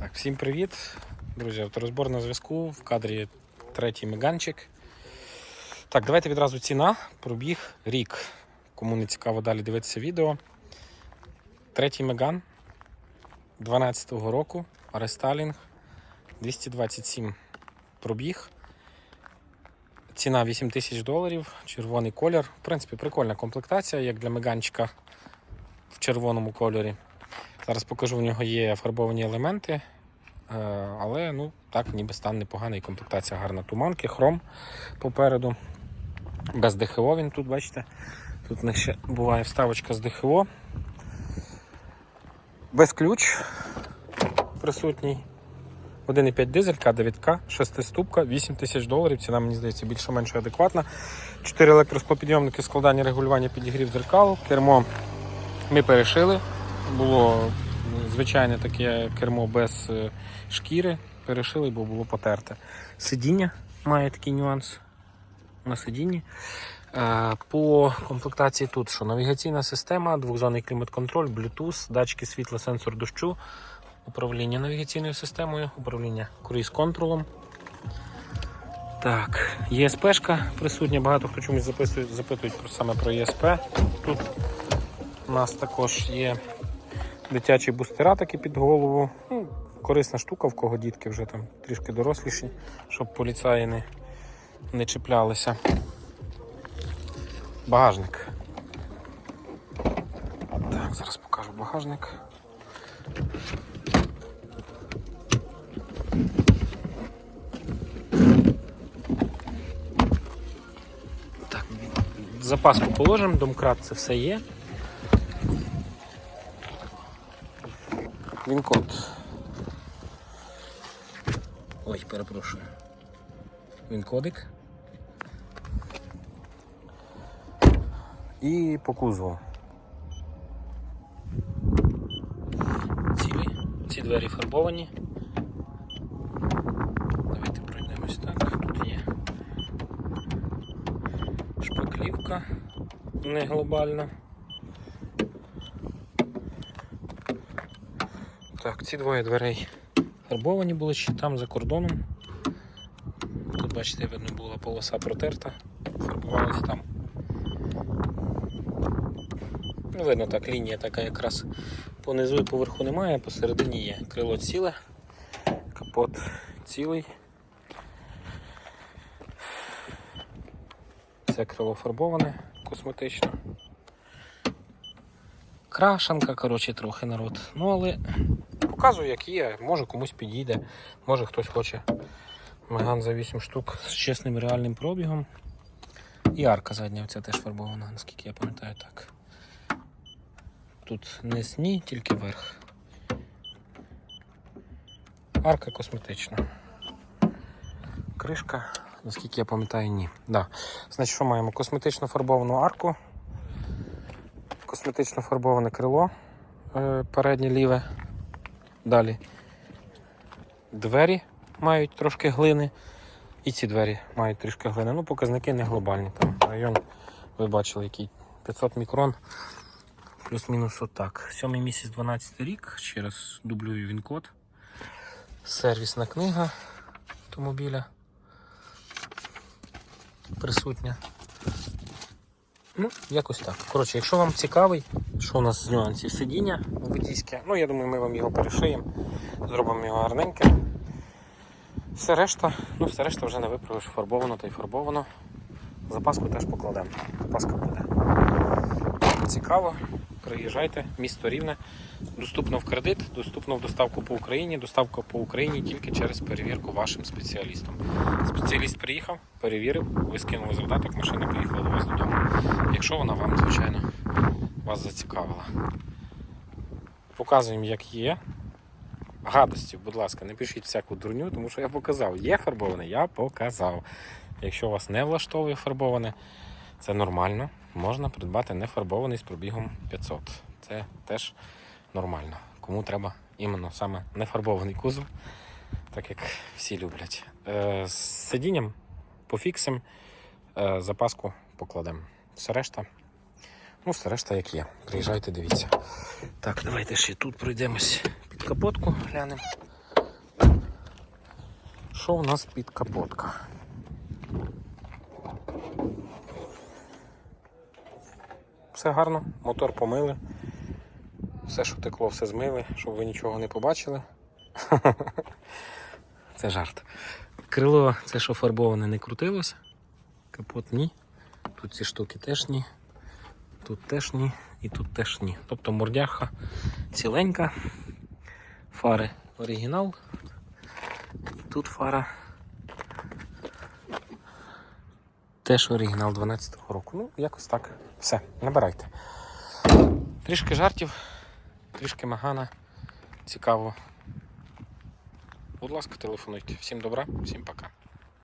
Так, всім привіт. Друзі, авторозбор на зв'язку. В кадрі третій меганчик. Так, давайте відразу ціна. Пробіг рік. Кому не цікаво далі дивитися відео. Третій меган 12-го року. Рестайлінг. 227 пробіг. Ціна 8 тисяч доларів, червоний колір. В принципі, прикольна комплектація, як для меганчика в червоному кольорі. Зараз покажу, в нього є фарбовані елементи, е, але ну, так, ніби стан непоганий, комплектація гарна. Туманки, хром попереду. Без ДХО він тут, бачите. Тут в них ще буває вставочка з ДХО. Без ключ присутній. 1,5 дизель, К9К, 6 ступка, 8 тисяч доларів. Ціна, мені здається, більше-менш адекватна. 4 електросклопідйомники, складання регулювання підігрів дзеркал. Кермо ми перешили. Було звичайне таке кермо без е, шкіри. Перешили, бо було потерте. Сидіння має такий нюанс на сидінні. Е, По комплектації тут що навігаційна система, двохзонний клімат-контроль, Bluetooth, датчики світла, сенсор дощу, управління навігаційною системою, управління круїз-контролом. Так, ЄСПшка присутня, багато хто чомусь запитують саме про ЄСП. Тут у нас також є дитячі бустера такі під голову. Ну, корисна штука, в кого дітки вже там трішки доросліші, щоб поліцаї не, не чіплялися. Багажник. Так, зараз покажу багажник. Так, запаску положимо, домкрат це все є. Він код. Ой, перепрошую. Він кодик. І по кузову. Цілі. Ці двері фарбовані. Давайте пройдемось так. Тут є шпаклівка не глобальна. Так, ці двоє дверей фарбовані були ще там за кордоном. Тут, бачите, видно була полоса протерта, фарбувалась там. Ну, видно так, лінія така якраз понизу і поверху немає, посередині є крило ціле, капот цілий. Це крило фарбоване косметично. Крашанка, коротше, трохи народ. Ну, але показую, як є. Може комусь підійде, може хтось хоче Меган за 8 штук з чесним реальним пробігом. І арка задня, ця теж фарбована, наскільки я пам'ятаю так. Тут не ні, тільки верх. Арка косметична. Кришка, наскільки я пам'ятаю, ні. Да. Значить, що маємо? Косметично фарбовану арку, косметично фарбоване крило е, переднє ліве. Далі двері мають трошки глини. І ці двері мають трішки глини. Ну, показники не глобальні. Там район, ви бачили, який 500 мікрон. Плюс-мінус отак. Сьомий місяць 12 рік. Ще раз дублюю він код. Сервісна книга автомобіля присутня. Ну, якось так. Коротше, якщо вам цікавий, що у нас з нюансів сидіння водійське, ну я думаю, ми вам його перешиємо, зробимо його гарненьке. Все решта, ну все решта вже не виправиш, фарбовано та й фарбовано. Запаску теж покладемо. Запаска буде. Цікаво, приїжджайте, місто рівне. Доступно в кредит, доступно в доставку по Україні. Доставка по Україні тільки через перевірку вашим спеціалістом. Спеціаліст приїхав, перевірив, ви скинули завдаток, машина поїхала до вас додому. Якщо вона вам, звичайно, вас зацікавила. Показуємо, як є. Гадості, будь ласка, не пишіть всяку дурню, тому що я показав. Є фарбоване, я показав. Якщо вас не влаштовує фарбоване, це нормально. Можна придбати нефарбований з пробігом 500. Це теж нормально. Кому треба іменно саме нефарбований кузов, так як всі люблять. Е, з сидінням пофіксимо, е, запаску покладемо. Все решта. Ну, все решта як є. Приїжджайте, дивіться. Так, давайте ще тут пройдемось під капотку, глянемо. що в нас під капотка? Все гарно, мотор помили. Все, що текло, все змили, щоб ви нічого не побачили. Це жарт. Крило, це що фарбоване, не крутилося. Капот ні. Тут ці штуки теж ні. Тут теж ні. І тут теж ні. Тобто мордяха ціленька. Фари оригінал. І тут фара. Теж оригінал 12-го року. Ну, якось так. Все, набирайте. Трішки жартів, трішки магана. Цікаво. Будь ласка, телефонуйте. Всім добра, всім пока.